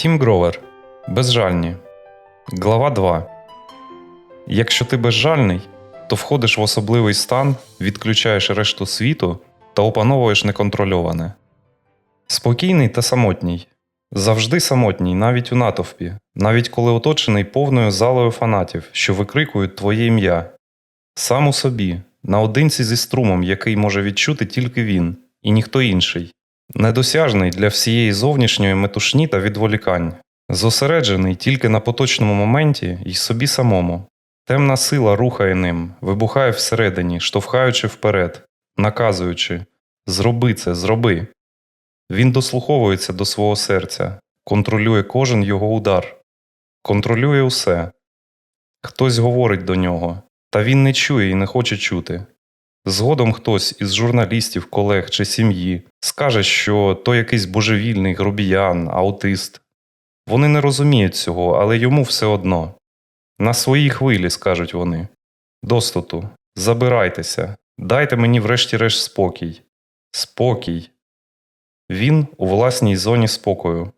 Тім Гровер. Безжальні. Глава 2. Якщо ти безжальний, то входиш в особливий стан, відключаєш решту світу та опановуєш неконтрольоване. Спокійний та самотній. Завжди самотній, навіть у натовпі, навіть коли оточений повною залою фанатів, що викрикують твоє ім'я. Сам у собі, наодинці зі струмом, який може відчути тільки він, і ніхто інший. Недосяжний для всієї зовнішньої метушні та відволікань, зосереджений тільки на поточному моменті і собі самому. Темна сила рухає ним, вибухає всередині, штовхаючи вперед, наказуючи Зроби це, зроби. Він дослуховується до свого серця, контролює кожен його удар, контролює усе. Хтось говорить до нього, та він не чує і не хоче чути. Згодом хтось із журналістів, колег чи сім'ї скаже, що то якийсь божевільний грубіян, аутист. Вони не розуміють цього, але йому все одно. На своїй хвилі, скажуть вони. Достоту, забирайтеся, дайте мені врешті-решт спокій. Спокій. Він у власній зоні спокою.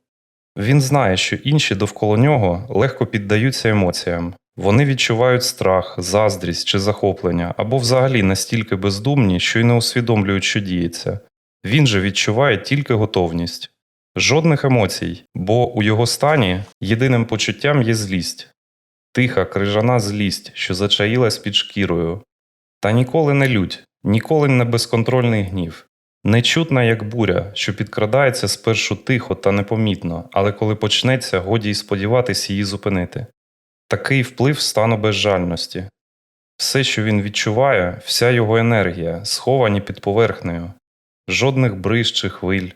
Він знає, що інші довкола нього легко піддаються емоціям. Вони відчувають страх, заздрість чи захоплення, або взагалі настільки бездумні, що й не усвідомлюють, що діється. Він же відчуває тільки готовність. Жодних емоцій, бо у його стані єдиним почуттям є злість тиха, крижана злість, що зачаїлась під шкірою. Та ніколи не лють, ніколи не безконтрольний гнів. Нечутна, як буря, що підкрадається спершу тихо та непомітно, але коли почнеться, годі й сподіватись її зупинити. Такий вплив стану безжальності. Все, що він відчуває, вся його енергія, сховані під поверхнею, жодних бриз чи хвиль.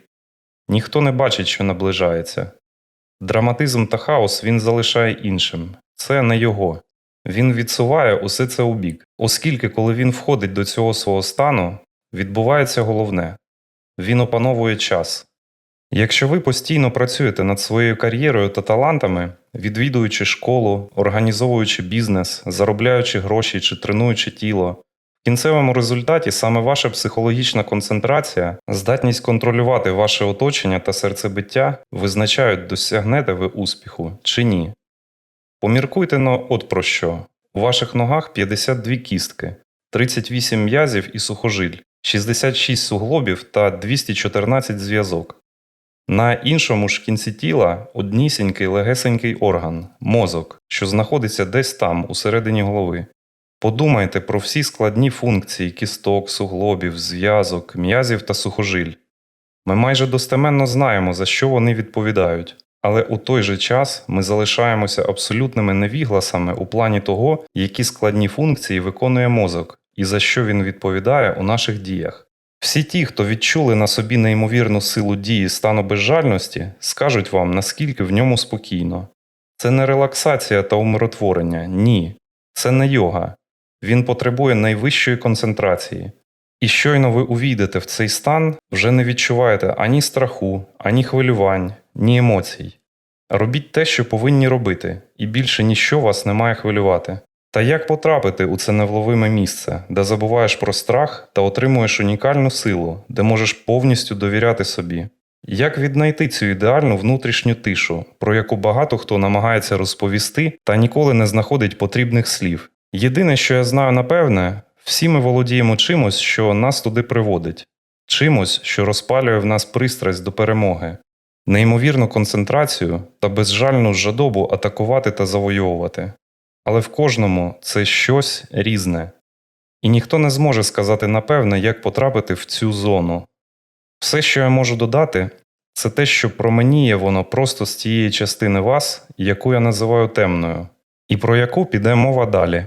Ніхто не бачить, що наближається. Драматизм та хаос він залишає іншим це не його. Він відсуває усе це у бік, оскільки, коли він входить до цього свого стану, відбувається головне він опановує час. Якщо ви постійно працюєте над своєю кар'єрою та талантами, відвідуючи школу, організовуючи бізнес, заробляючи гроші чи тренуючи тіло, в кінцевому результаті саме ваша психологічна концентрація, здатність контролювати ваше оточення та серцебиття визначають, досягнете ви успіху чи ні. Поміркуйте но от про що. У ваших ногах 52 кістки, 38 м'язів і сухожиль, 66 суглобів та 214 зв'язок. На іншому ж кінці тіла однісінький легесенький орган мозок, що знаходиться десь там, усередині голови. Подумайте про всі складні функції кісток, суглобів, зв'язок, м'язів та сухожиль. Ми майже достеменно знаємо, за що вони відповідають, але у той же час ми залишаємося абсолютними невігласами у плані того, які складні функції виконує мозок і за що він відповідає у наших діях. Всі ті, хто відчули на собі неймовірну силу дії стану безжальності, скажуть вам, наскільки в ньому спокійно. Це не релаксація та умиротворення, ні. Це не йога. Він потребує найвищої концентрації. І щойно ви увійдете в цей стан, вже не відчуваєте ані страху, ані хвилювань, ні емоцій. Робіть те, що повинні робити, і більше ніщо вас не має хвилювати. Та як потрапити у це невловиме місце, де забуваєш про страх та отримуєш унікальну силу, де можеш повністю довіряти собі? Як віднайти цю ідеальну внутрішню тишу, про яку багато хто намагається розповісти та ніколи не знаходить потрібних слів? Єдине, що я знаю напевне, всі ми володіємо чимось, що нас туди приводить, чимось, що розпалює в нас пристрасть до перемоги, неймовірну концентрацію та безжальну жадобу атакувати та завойовувати. Але в кожному це щось різне, і ніхто не зможе сказати напевне, як потрапити в цю зону. Все, що я можу додати, це те, що променіє воно просто з тієї частини вас, яку я називаю темною, і про яку піде мова далі.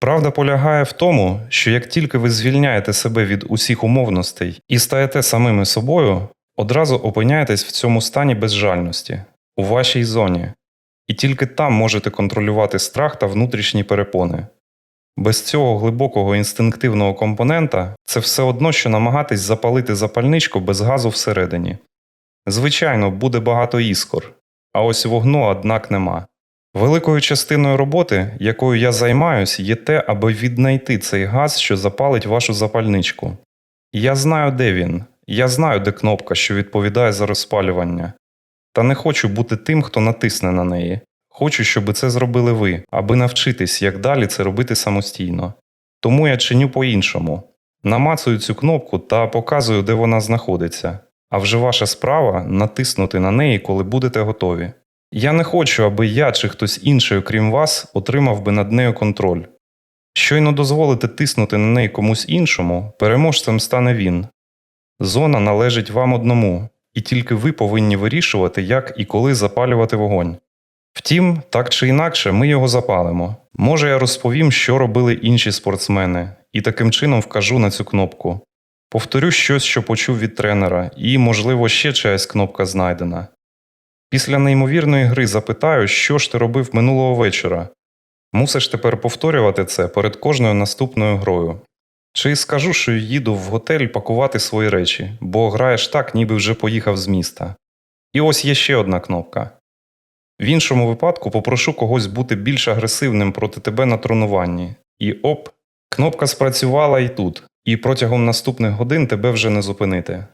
Правда полягає в тому, що як тільки ви звільняєте себе від усіх умовностей і стаєте самими собою, одразу опиняєтесь в цьому стані безжальності, у вашій зоні, і тільки там можете контролювати страх та внутрішні перепони. Без цього глибокого інстинктивного компонента це все одно, що намагатись запалити запальничку без газу всередині. Звичайно, буде багато іскор, а ось вогну, однак, нема. Великою частиною роботи, якою я займаюсь, є те, аби віднайти цей газ, що запалить вашу запальничку. Я знаю, де він, я знаю, де кнопка, що відповідає за розпалювання. Та не хочу бути тим, хто натисне на неї. Хочу, щоб це зробили ви, аби навчитись, як далі це робити самостійно. Тому я чиню по-іншому. Намацую цю кнопку та показую, де вона знаходиться. А вже ваша справа натиснути на неї, коли будете готові. Я не хочу, аби я чи хтось інший, окрім вас, отримав би над нею контроль. Щойно дозволите тиснути на неї комусь іншому, переможцем стане він. Зона належить вам одному, і тільки ви повинні вирішувати, як і коли запалювати вогонь. Втім, так чи інакше, ми його запалимо. Може, я розповім, що робили інші спортсмени, і таким чином вкажу на цю кнопку. Повторю щось, що почув від тренера, і, можливо, ще чиясь кнопка знайдена. Після неймовірної гри запитаю, що ж ти робив минулого вечора. Мусиш тепер повторювати це перед кожною наступною грою. Чи скажу, що їду в готель пакувати свої речі, бо граєш так, ніби вже поїхав з міста. І ось є ще одна кнопка. В іншому випадку попрошу когось бути більш агресивним проти тебе на тренуванні. І оп, кнопка спрацювала і тут, і протягом наступних годин тебе вже не зупинити.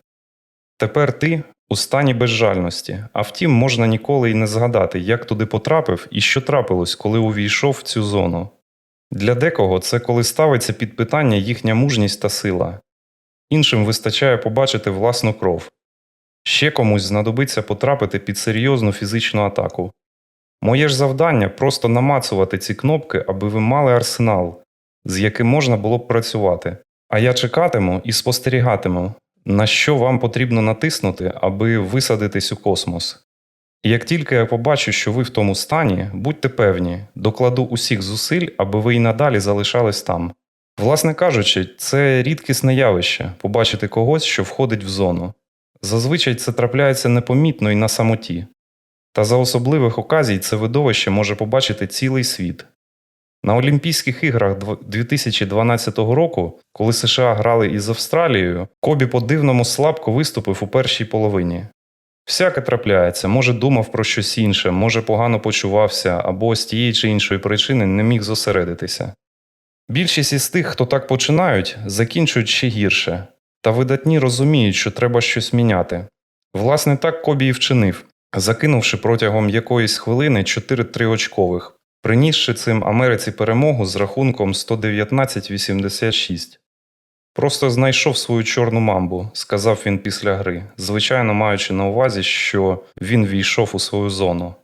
Тепер ти у стані безжальності, а втім, можна ніколи й не згадати, як туди потрапив і що трапилось, коли увійшов в цю зону. Для декого це коли ставиться під питання їхня мужність та сила, іншим вистачає побачити власну кров. Ще комусь знадобиться потрапити під серйозну фізичну атаку. Моє ж завдання просто намацувати ці кнопки, аби ви мали арсенал, з яким можна було б працювати. А я чекатиму і спостерігатиму, на що вам потрібно натиснути, аби висадитись у космос. І як тільки я побачу, що ви в тому стані, будьте певні, докладу усіх зусиль, аби ви й надалі залишались там. Власне кажучи, це рідкісне явище побачити когось, що входить в зону. Зазвичай це трапляється непомітно і на самоті. Та за особливих оказій це видовище може побачити цілий світ. На Олімпійських іграх 2012 року, коли США грали із Австралією, Кобі по-дивному слабко виступив у першій половині. Всяке трапляється, може думав про щось інше, може погано почувався або з тієї чи іншої причини не міг зосередитися. Більшість із тих, хто так починають, закінчують ще гірше, та видатні розуміють, що треба щось міняти. Власне, так Кобі і вчинив, закинувши протягом якоїсь хвилини 4 очкових, принісши цим Америці перемогу з рахунком 119-86. Просто знайшов свою чорну мамбу, сказав він після гри, звичайно маючи на увазі, що він війшов у свою зону.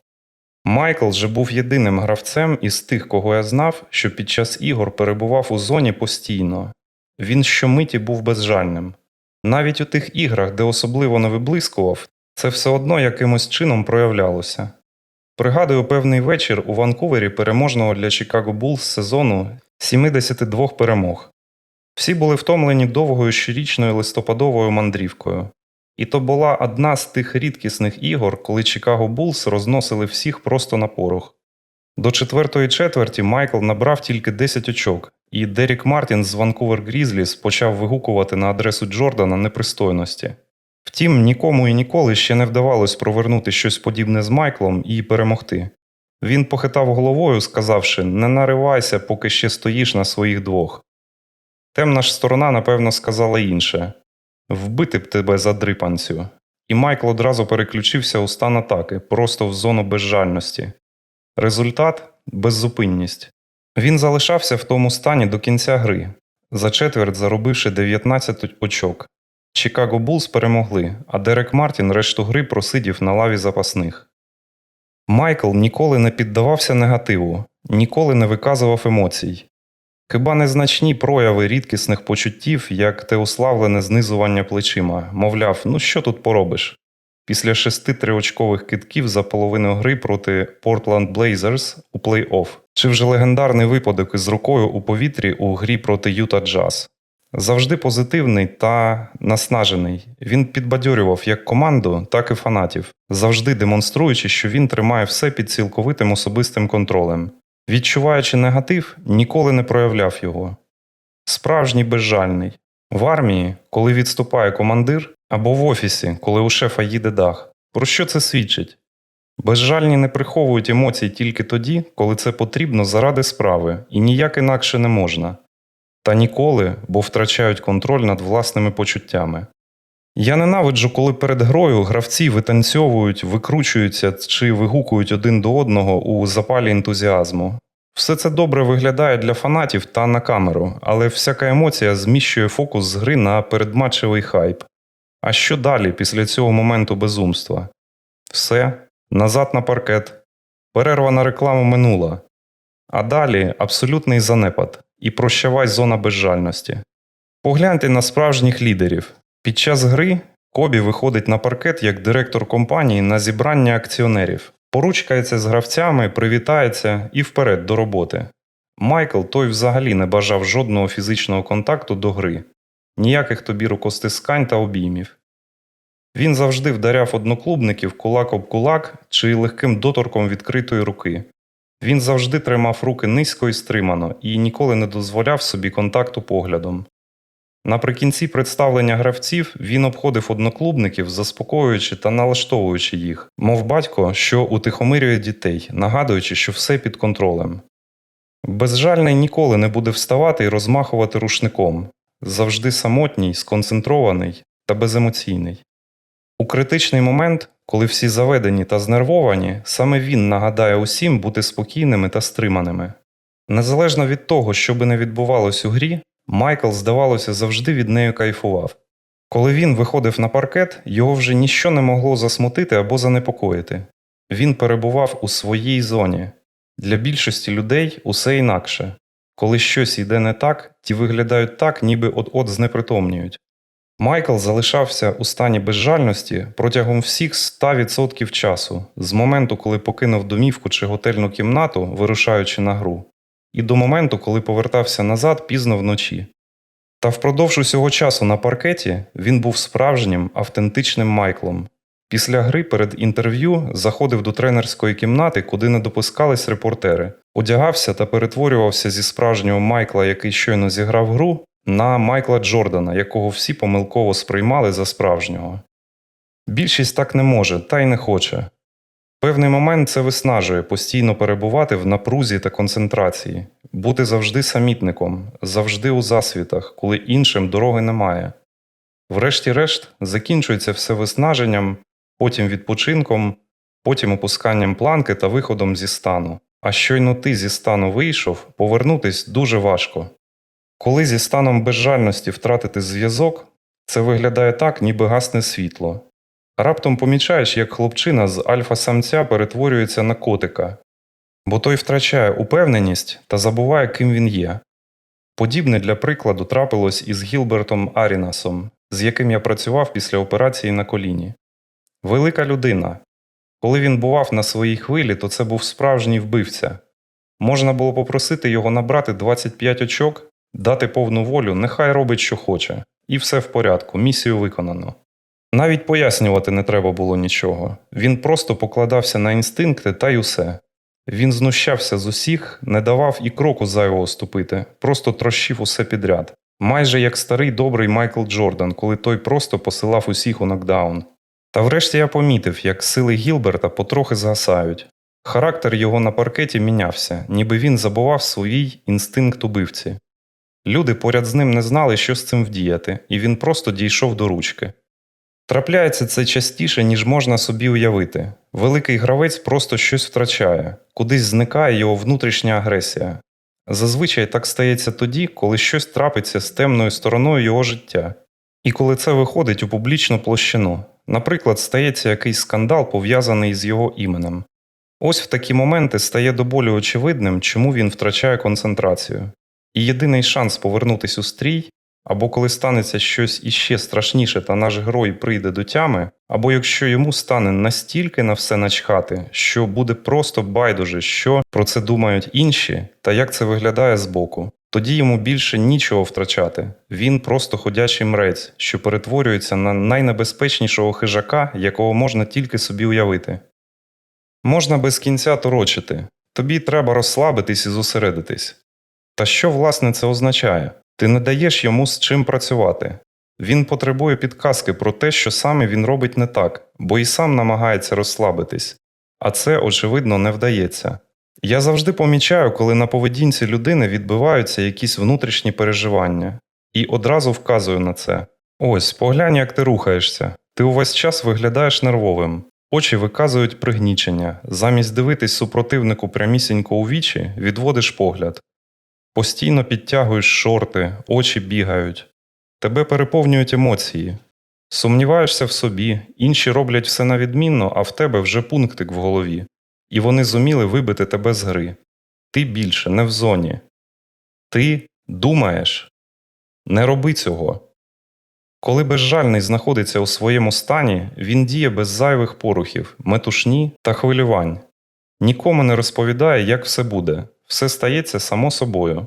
Майкл же був єдиним гравцем із тих, кого я знав, що під час ігор перебував у зоні постійно. Він щомиті був безжальним. Навіть у тих іграх, де особливо не виблискував, це все одно якимось чином проявлялося. Пригадую певний вечір у Ванкувері переможного для Чикаго Булls сезону 72 перемог. Всі були втомлені довгою щорічною листопадовою мандрівкою. І то була одна з тих рідкісних ігор, коли Чикаго Булс розносили всіх просто на порох. До четвертої четверті Майкл набрав тільки 10 очок, і Дерік Мартін з Ванкувер Грізліс почав вигукувати на адресу Джордана непристойності. Втім, нікому і ніколи ще не вдавалось провернути щось подібне з Майклом і перемогти. Він похитав головою, сказавши Не наривайся, поки ще стоїш на своїх двох. Темна ж сторона, напевно, сказала інше вбити б тебе за дрипанцю. І Майкл одразу переключився у стан атаки, просто в зону безжальності. Результат беззупинність. Він залишався в тому стані до кінця гри, за четверть заробивши 19 очок. Чикаго Булс перемогли, а Дерек Мартін решту гри просидів на лаві запасних. Майкл ніколи не піддавався негативу, ніколи не виказував емоцій. Хіба незначні прояви рідкісних почуттів, як те уславлене знизування плечима, мовляв, ну що тут поробиш? Після шести триочкових китків за половину гри проти Portland Blazers у плей-офф, чи вже легендарний випадок із рукою у повітрі у грі проти Юта Джаз. Завжди позитивний та наснажений. Він підбадьорював як команду, так і фанатів, завжди демонструючи, що він тримає все під цілковитим особистим контролем. Відчуваючи негатив, ніколи не проявляв його. Справжній безжальний. В армії, коли відступає командир, або в офісі, коли у шефа їде дах. Про що це свідчить? Безжальні не приховують емоцій тільки тоді, коли це потрібно заради справи, і ніяк інакше не можна. Та ніколи, бо втрачають контроль над власними почуттями. Я ненавиджу, коли перед грою гравці витанцьовують, викручуються чи вигукують один до одного у запалі ентузіазму. Все це добре виглядає для фанатів та на камеру, але всяка емоція зміщує фокус з гри на передматчевий хайп. А що далі після цього моменту безумства? Все, назад на паркет, перерва на рекламу минула. А далі абсолютний занепад і прощавай зона безжальності. Погляньте на справжніх лідерів. Під час гри Кобі виходить на паркет як директор компанії на зібрання акціонерів, поручкається з гравцями, привітається і вперед до роботи. Майкл той взагалі не бажав жодного фізичного контакту до гри, ніяких тобі рукостискань та обіймів. Він завжди вдаряв одноклубників кулак об кулак чи легким доторком відкритої руки. Він завжди тримав руки низько і стримано і ніколи не дозволяв собі контакту поглядом. Наприкінці представлення гравців він обходив одноклубників, заспокоюючи та налаштовуючи їх, мов батько, що утихомирює дітей, нагадуючи, що все під контролем. Безжальний ніколи не буде вставати і розмахувати рушником, завжди самотній, сконцентрований та беземоційний. У критичний момент, коли всі заведені та знервовані, саме він нагадає усім бути спокійними та стриманими. Незалежно від того, що би не відбувалось у грі, Майкл, здавалося, завжди від неї кайфував. Коли він виходив на паркет, його вже ніщо не могло засмутити або занепокоїти. Він перебував у своїй зоні. Для більшості людей усе інакше. Коли щось йде не так, ті виглядають так, ніби от-от знепритомнюють. Майкл залишався у стані безжальності протягом всіх 100% часу, з моменту, коли покинув домівку чи готельну кімнату, вирушаючи на гру, і до моменту, коли повертався назад пізно вночі. Та впродовж усього часу на паркеті він був справжнім, автентичним Майклом. Після гри перед інтерв'ю заходив до тренерської кімнати, куди не допускались репортери, одягався та перетворювався зі справжнього Майкла, який щойно зіграв гру, на Майкла Джордана, якого всі помилково сприймали за справжнього. Більшість так не може та й не хоче. Певний момент це виснажує постійно перебувати в напрузі та концентрації, бути завжди самітником, завжди у засвітах, коли іншим дороги немає. Врешті-решт закінчується все виснаженням, потім відпочинком, потім опусканням планки та виходом зі стану. А щойно ти зі стану вийшов, повернутись дуже важко. Коли зі станом безжальності втратити зв'язок, це виглядає так, ніби гасне світло. Раптом помічаєш, як хлопчина з альфа-самця перетворюється на котика, бо той втрачає упевненість та забуває, ким він є. Подібне для прикладу трапилось із Гілбертом Арінасом, з яким я працював після операції на коліні. Велика людина. Коли він бував на своїй хвилі, то це був справжній вбивця. Можна було попросити його набрати 25 очок, дати повну волю, нехай робить, що хоче, і все в порядку, місію виконано. Навіть пояснювати не треба було нічого. Він просто покладався на інстинкти та й усе. Він знущався з усіх, не давав і кроку зайвого ступити, просто трощив усе підряд. Майже як старий добрий Майкл Джордан, коли той просто посилав усіх у нокдаун. Та врешті я помітив, як сили Гілберта потрохи згасають. Характер його на паркеті мінявся, ніби він забував свій інстинкт убивці. Люди поряд з ним не знали, що з цим вдіяти, і він просто дійшов до ручки. Трапляється це частіше, ніж можна собі уявити. Великий гравець просто щось втрачає, кудись зникає його внутрішня агресія. Зазвичай так стається тоді, коли щось трапиться з темною стороною його життя, і коли це виходить у публічну площину. Наприклад, стається якийсь скандал, пов'язаний з його іменем. Ось в такі моменти стає до болю очевидним, чому він втрачає концентрацію. І єдиний шанс повернутися у стрій або коли станеться щось іще страшніше та наш герой прийде до тями, або якщо йому стане настільки на все начхати, що буде просто байдуже, що про це думають інші, та як це виглядає збоку. Тоді йому більше нічого втрачати. Він просто ходячий мрець, що перетворюється на найнебезпечнішого хижака, якого можна тільки собі уявити. Можна без кінця торочити, тобі треба розслабитись і зосередитись. Та що власне це означає? Ти не даєш йому з чим працювати. Він потребує підказки про те, що саме він робить не так, бо і сам намагається розслабитись, а це, очевидно, не вдається. Я завжди помічаю, коли на поведінці людини відбиваються якісь внутрішні переживання, і одразу вказую на це. Ось, поглянь, як ти рухаєшся. Ти увесь час виглядаєш нервовим. Очі виказують пригнічення. Замість дивитись супротивнику прямісінько у вічі, відводиш погляд. Постійно підтягуєш шорти, очі бігають. Тебе переповнюють емоції. Сумніваєшся в собі, інші роблять все на відмінно, а в тебе вже пунктик в голові. І вони зуміли вибити тебе з гри. Ти більше не в зоні. Ти думаєш. Не роби цього. Коли безжальний знаходиться у своєму стані, він діє без зайвих порухів, метушні та хвилювань. Нікому не розповідає, як все буде, все стається само собою.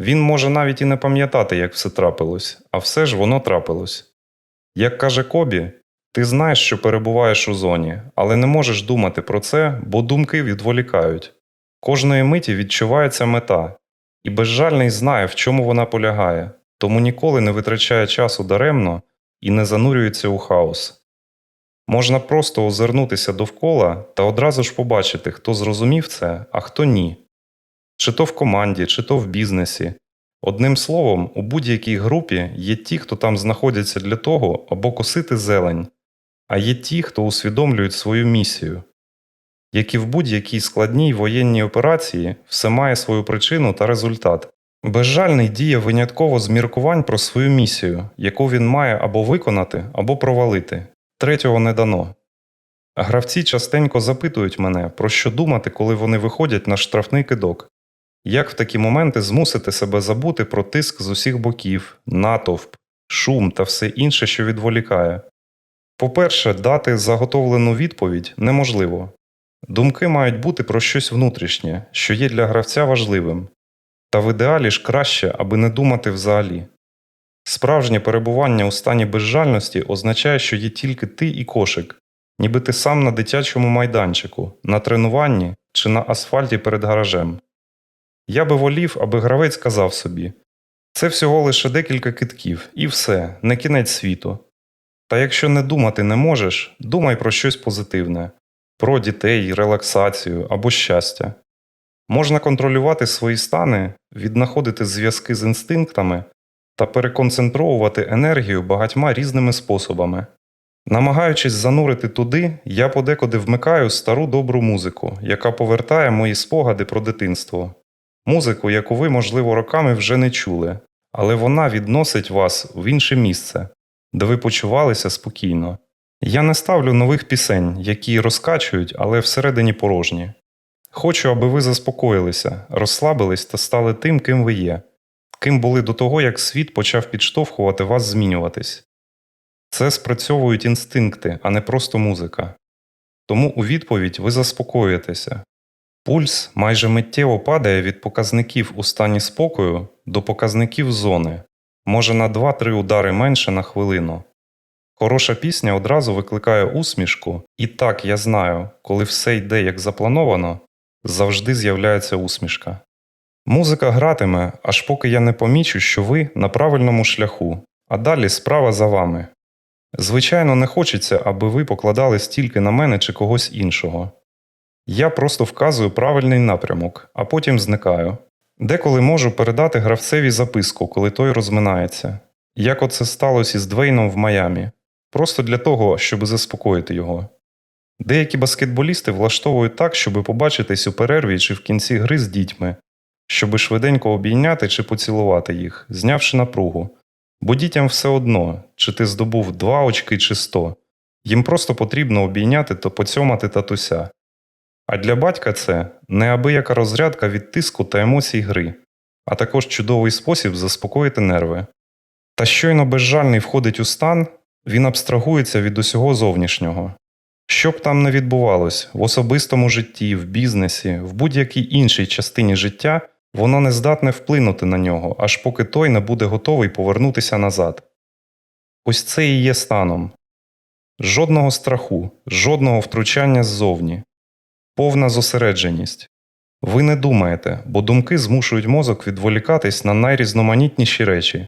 Він може навіть і не пам'ятати, як все трапилось, а все ж воно трапилось. Як каже Кобі, ти знаєш, що перебуваєш у зоні, але не можеш думати про це, бо думки відволікають. Кожної миті відчувається мета, і безжальний знає, в чому вона полягає, тому ніколи не витрачає часу даремно і не занурюється у хаос. Можна просто озирнутися довкола та одразу ж побачити, хто зрозумів це, а хто ні. Чи то в команді, чи то в бізнесі. Одним словом, у будь-якій групі є ті, хто там знаходяться для того, або косити зелень, а є ті, хто усвідомлюють свою місію. Як і в будь-якій складній воєнній операції, все має свою причину та результат. Безжальний діє винятково з міркувань про свою місію, яку він має або виконати, або провалити. Третього не дано. Гравці частенько запитують мене, про що думати, коли вони виходять на штрафний кидок. Як в такі моменти змусити себе забути про тиск з усіх боків, натовп, шум та все інше, що відволікає? По-перше, дати заготовлену відповідь неможливо. Думки мають бути про щось внутрішнє, що є для гравця важливим, та в ідеалі ж краще, аби не думати взагалі. Справжнє перебування у стані безжальності означає, що є тільки ти і кошик, ніби ти сам на дитячому майданчику, на тренуванні чи на асфальті перед гаражем. Я би волів, аби гравець казав собі це всього лише декілька китків, і все, не кінець світу. Та якщо не думати не можеш, думай про щось позитивне про дітей, релаксацію або щастя. Можна контролювати свої стани, віднаходити зв'язки з інстинктами та переконцентровувати енергію багатьма різними способами. Намагаючись занурити туди, я подекуди вмикаю стару добру музику, яка повертає мої спогади про дитинство. Музику, яку ви, можливо, роками вже не чули, але вона відносить вас в інше місце, де ви почувалися спокійно. Я не ставлю нових пісень, які розкачують, але всередині порожні. Хочу, аби ви заспокоїлися, розслабились та стали тим, ким ви є, ким були до того, як світ почав підштовхувати вас змінюватись. Це спрацьовують інстинкти, а не просто музика. Тому у відповідь ви заспокоїтеся. Пульс майже миттєво падає від показників у стані спокою до показників зони, може на 2-3 удари менше на хвилину. Хороша пісня одразу викликає усмішку, і так я знаю, коли все йде як заплановано, завжди з'являється усмішка. Музика гратиме, аж поки я не помічу, що ви на правильному шляху, а далі справа за вами. Звичайно, не хочеться, аби ви покладали стільки на мене чи когось іншого. Я просто вказую правильний напрямок, а потім зникаю. Деколи можу передати гравцеві записку, коли той розминається, як оце сталося із Двейном в Майамі просто для того, щоб заспокоїти його. Деякі баскетболісти влаштовують так, щоб побачитись у перерві чи в кінці гри з дітьми, щоби швиденько обійняти чи поцілувати їх, знявши напругу. Бо дітям все одно, чи ти здобув два очки чи сто, їм просто потрібно обійняти та поцьомати татуся. А для батька це неабияка розрядка від тиску та емоцій гри, а також чудовий спосіб заспокоїти нерви. Та щойно безжальний входить у стан, він абстрагується від усього зовнішнього. Що б там не відбувалось в особистому житті, в бізнесі, в будь-якій іншій частині життя, воно не здатне вплинути на нього, аж поки той не буде готовий повернутися назад. Ось це і є станом жодного страху, жодного втручання ззовні, повна зосередженість. Ви не думаєте, бо думки змушують мозок відволікатись на найрізноманітніші речі.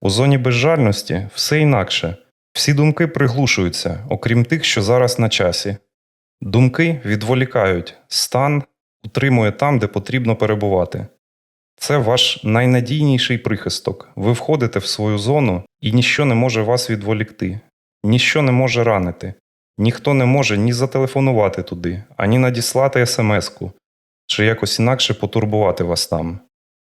У зоні безжальності все інакше. Всі думки приглушуються, окрім тих, що зараз на часі. Думки відволікають, стан утримує там, де потрібно перебувати. Це ваш найнадійніший прихисток. Ви входите в свою зону, і ніщо не може вас відволікти, ніщо не може ранити, ніхто не може ні зателефонувати туди, ані надіслати смс-ку, чи якось інакше потурбувати вас там.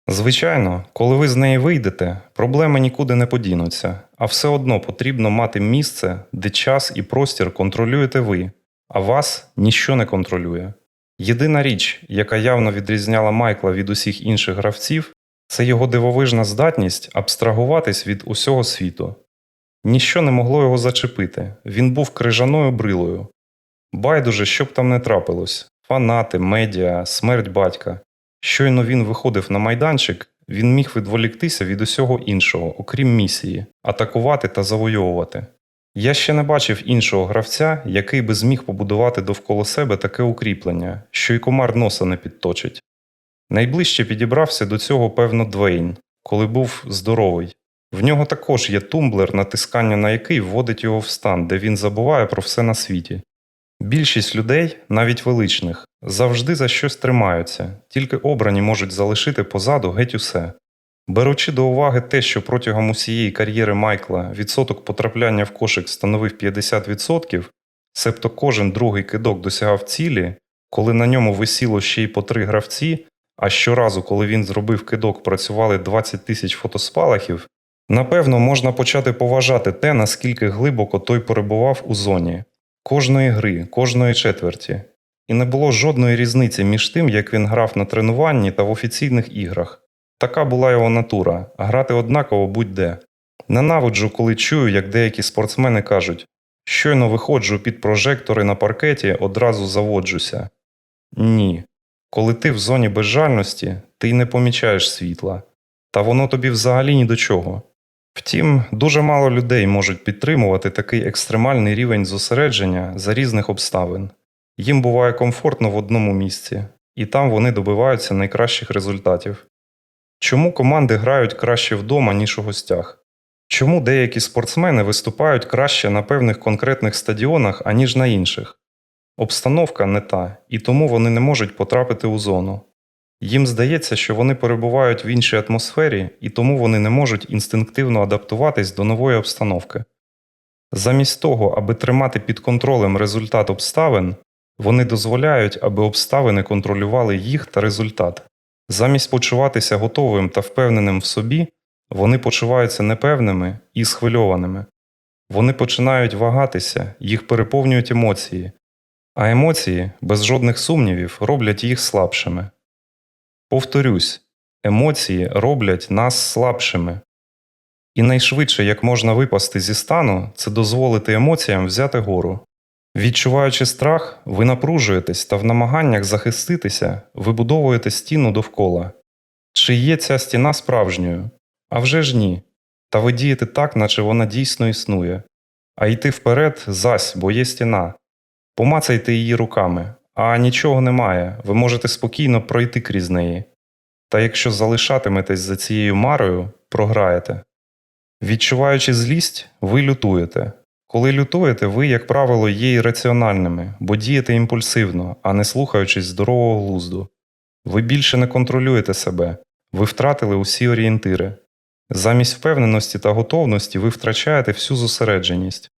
Звичайно, коли ви з неї вийдете, проблеми нікуди не подінуться, а все одно потрібно мати місце, де час і простір контролюєте ви, а вас ніщо не контролює. Єдина річ, яка явно відрізняла Майкла від усіх інших гравців, це його дивовижна здатність абстрагуватись від усього світу. Ніщо не могло його зачепити, він був крижаною брилою. Байдуже, що б там не трапилось фанати, медіа, смерть батька. Щойно він виходив на майданчик, він міг відволіктися від усього іншого, окрім місії, атакувати та завойовувати. Я ще не бачив іншого гравця, який би зміг побудувати довкола себе таке укріплення, що й комар носа не підточить. Найближче підібрався до цього, певно, Двейн, коли був здоровий. В нього також є тумблер, натискання на який вводить його в стан, де він забуває про все на світі. Більшість людей, навіть величних, завжди за щось тримаються, тільки обрані можуть залишити позаду геть усе. Беручи до уваги те, що протягом усієї кар'єри Майкла відсоток потрапляння в кошик становив 50%, себто кожен другий кидок досягав цілі, коли на ньому висіло ще й по три гравці, а щоразу, коли він зробив кидок, працювали 20 тисяч фотоспалахів, напевно, можна почати поважати те, наскільки глибоко той перебував у зоні кожної гри, кожної четверті. І не було жодної різниці між тим, як він грав на тренуванні та в офіційних іграх. Така була його натура грати однаково будь-де. Ненавиджу, коли чую, як деякі спортсмени кажуть щойно виходжу під прожектори на паркеті, одразу заводжуся. Ні. Коли ти в зоні безжальності, ти й не помічаєш світла, та воно тобі взагалі ні до чого. Втім, дуже мало людей можуть підтримувати такий екстремальний рівень зосередження за різних обставин. Їм буває комфортно в одному місці, і там вони добиваються найкращих результатів. Чому команди грають краще вдома, ніж у гостях? Чому деякі спортсмени виступають краще на певних конкретних стадіонах, аніж на інших? Обстановка не та, і тому вони не можуть потрапити у зону. Їм здається, що вони перебувають в іншій атмосфері, і тому вони не можуть інстинктивно адаптуватись до нової обстановки. Замість того, аби тримати під контролем результат обставин, вони дозволяють, аби обставини контролювали їх та результат. Замість почуватися готовим та впевненим в собі, вони почуваються непевними і схвильованими. Вони починають вагатися, їх переповнюють емоції, а емоції, без жодних сумнівів, роблять їх слабшими. Повторюсь, емоції роблять нас слабшими. І найшвидше, як можна випасти зі стану, це дозволити емоціям взяти гору. Відчуваючи страх, ви напружуєтесь та в намаганнях захиститися вибудовуєте стіну довкола. Чи є ця стіна справжньою? А вже ж ні. Та ви дієте так, наче вона дійсно існує. А йти вперед зась, бо є стіна. Помацайте її руками, а нічого немає, ви можете спокійно пройти крізь неї. Та якщо залишатиметесь за цією марою, програєте. Відчуваючи злість, ви лютуєте. Коли лютуєте, ви, як правило, є ірраціональними, бо дієте імпульсивно, а не слухаючись здорового глузду. Ви більше не контролюєте себе, ви втратили усі орієнтири. Замість впевненості та готовності ви втрачаєте всю зосередженість,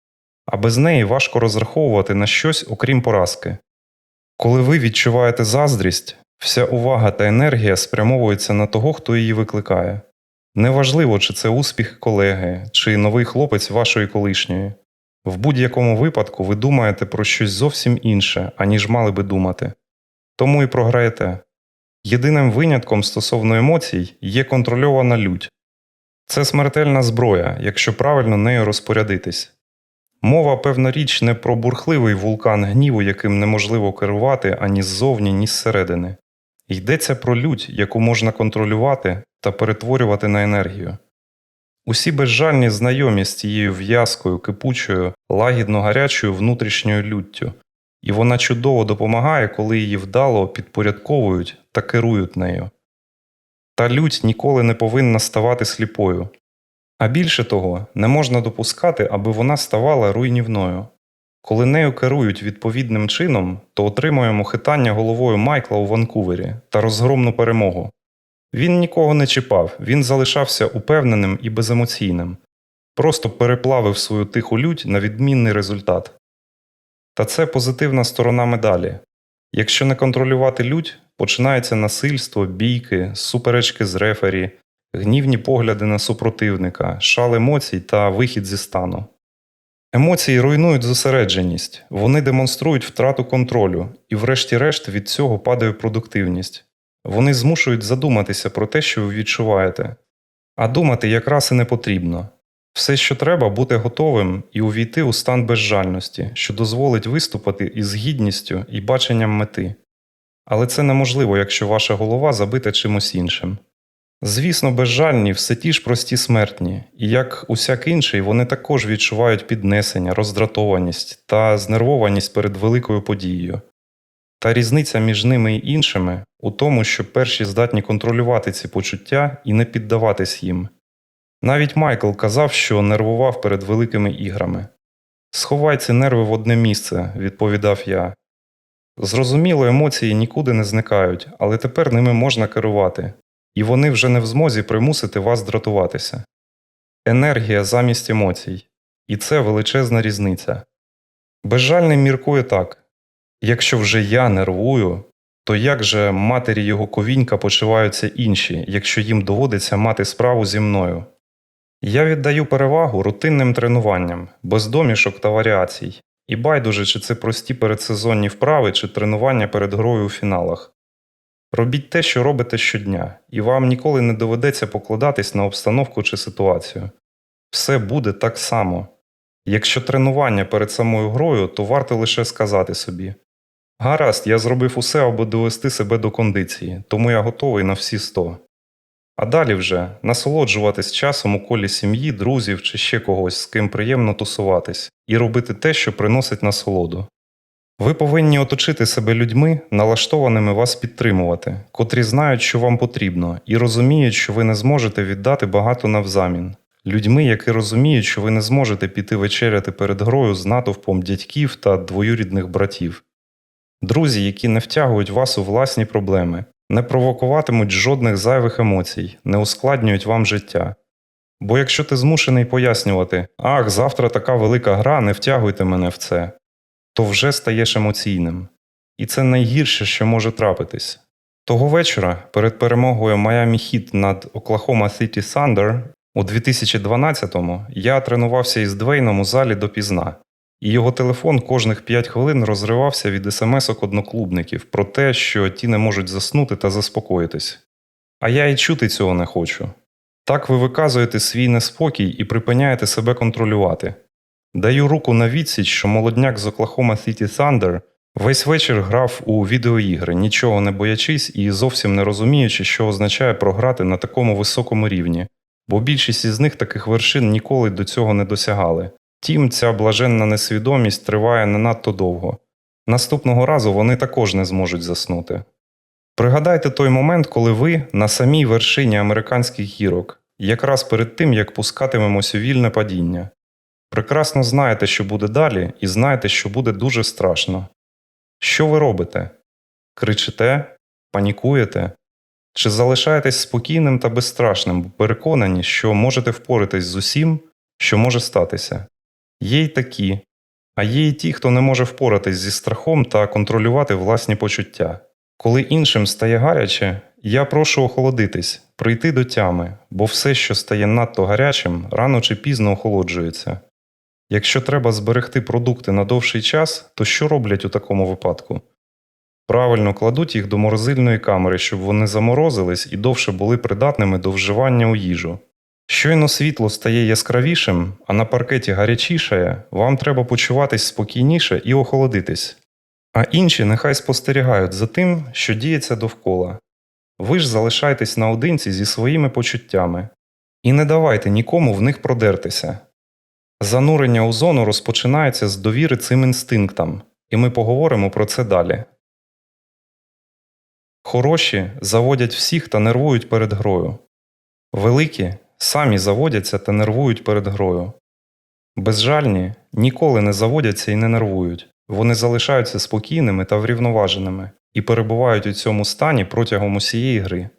а без неї важко розраховувати на щось окрім поразки. Коли ви відчуваєте заздрість, вся увага та енергія спрямовується на того, хто її викликає. Неважливо, чи це успіх колеги, чи новий хлопець вашої колишньої. В будь-якому випадку ви думаєте про щось зовсім інше, аніж мали би думати. Тому і програєте. Єдиним винятком стосовно емоцій є контрольована лють. Це смертельна зброя, якщо правильно нею розпорядитись. Мова, певна річ, не про бурхливий вулкан гніву, яким неможливо керувати ані ззовні, ні зсередини. Йдеться про лють, яку можна контролювати та перетворювати на енергію. Усі безжальні знайомі з цією в'язкою, кипучою, лагідно гарячою внутрішньою люттю, і вона чудово допомагає, коли її вдало підпорядковують та керують нею. Та лють ніколи не повинна ставати сліпою, а більше того, не можна допускати, аби вона ставала руйнівною. Коли нею керують відповідним чином, то отримуємо хитання головою Майкла у Ванкувері та розгромну перемогу. Він нікого не чіпав, він залишався упевненим і беземоційним, просто переплавив свою тиху лють на відмінний результат. Та це позитивна сторона медалі. Якщо не контролювати лють, починається насильство, бійки, суперечки з рефері, гнівні погляди на супротивника, шал емоцій та вихід зі стану. Емоції руйнують зосередженість, вони демонструють втрату контролю, і, врешті-решт, від цього падає продуктивність. Вони змушують задуматися про те, що ви відчуваєте. А думати якраз і не потрібно. Все, що треба, бути готовим і увійти у стан безжальності, що дозволить виступити із гідністю і баченням мети. Але це неможливо, якщо ваша голова забита чимось іншим. Звісно, безжальні все ті ж прості смертні, і як усяк інший, вони також відчувають піднесення, роздратованість та знервованість перед великою подією. Та різниця між ними і іншими у тому, що перші здатні контролювати ці почуття і не піддаватись їм. Навіть Майкл казав, що нервував перед великими іграми. Сховай ці нерви в одне місце, відповідав я. Зрозуміло, емоції нікуди не зникають, але тепер ними можна керувати, і вони вже не в змозі примусити вас дратуватися. Енергія замість емоцій. І це величезна різниця. Безжальний міркує так якщо вже я нервую, то як же матері його ковінька почуваються інші, якщо їм доводиться мати справу зі мною? Я віддаю перевагу рутинним тренуванням, без домішок та варіацій, і байдуже, чи це прості передсезонні вправи, чи тренування перед грою у фіналах. Робіть те, що робите щодня, і вам ніколи не доведеться покладатись на обстановку чи ситуацію. Все буде так само. Якщо тренування перед самою грою, то варто лише сказати собі Гаразд, я зробив усе, аби довести себе до кондиції, тому я готовий на всі сто. А далі вже насолоджуватись часом у колі сім'ї, друзів чи ще когось, з ким приємно тусуватись, і робити те, що приносить насолоду. Ви повинні оточити себе людьми, налаштованими вас підтримувати, котрі знають, що вам потрібно, і розуміють, що ви не зможете віддати багато навзамін. Людьми, які розуміють, що ви не зможете піти вечеряти перед грою з натовпом дядьків та двоюрідних братів. Друзі, які не втягують вас у власні проблеми, не провокуватимуть жодних зайвих емоцій, не ускладнюють вам життя. Бо якщо ти змушений пояснювати Ах, завтра така велика гра, не втягуйте мене в це, то вже стаєш емоційним. І це найгірше, що може трапитись. Того вечора, перед перемогою Miami Heat над Oklahoma City Thunder у 2012-му я тренувався із Двейном у залі допізна, і його телефон кожних 5 хвилин розривався від смс-ок одноклубників про те, що ті не можуть заснути та заспокоїтись. А я і чути цього не хочу. Так ви виказуєте свій неспокій і припиняєте себе контролювати. Даю руку на відсіч, що молодняк з Oklahoma City Thunder весь вечір грав у відеоігри, нічого не боячись і зовсім не розуміючи, що означає програти на такому високому рівні, бо більшість із них таких вершин ніколи до цього не досягали. Втім, ця блаженна несвідомість триває не надто довго. Наступного разу вони також не зможуть заснути. Пригадайте той момент, коли ви на самій вершині американських гірок, якраз перед тим, як пускатимемось у вільне падіння. Прекрасно знаєте, що буде далі, і знаєте, що буде дуже страшно. Що ви робите? Кричите, панікуєте? Чи залишаєтесь спокійним та безстрашним, переконані, що можете впоратись з усім, що може статися? Є й такі, а є й ті, хто не може впоратись зі страхом та контролювати власні почуття. Коли іншим стає гаряче, я прошу охолодитись, прийти до тями, бо все, що стає надто гарячим, рано чи пізно охолоджується. Якщо треба зберегти продукти на довший час, то що роблять у такому випадку? Правильно кладуть їх до морозильної камери, щоб вони заморозились і довше були придатними до вживання у їжу. Щойно світло стає яскравішим, а на паркеті гарячішає, вам треба почуватись спокійніше і охолодитись. А інші нехай спостерігають за тим, що діється довкола. Ви ж залишайтесь наодинці зі своїми почуттями і не давайте нікому в них продертися. Занурення у зону розпочинається з довіри цим інстинктам, і ми поговоримо про це далі. Хороші заводять всіх та нервують перед грою. Великі самі заводяться та нервують перед грою. Безжальні ніколи не заводяться і не нервують, вони залишаються спокійними та врівноваженими і перебувають у цьому стані протягом усієї гри.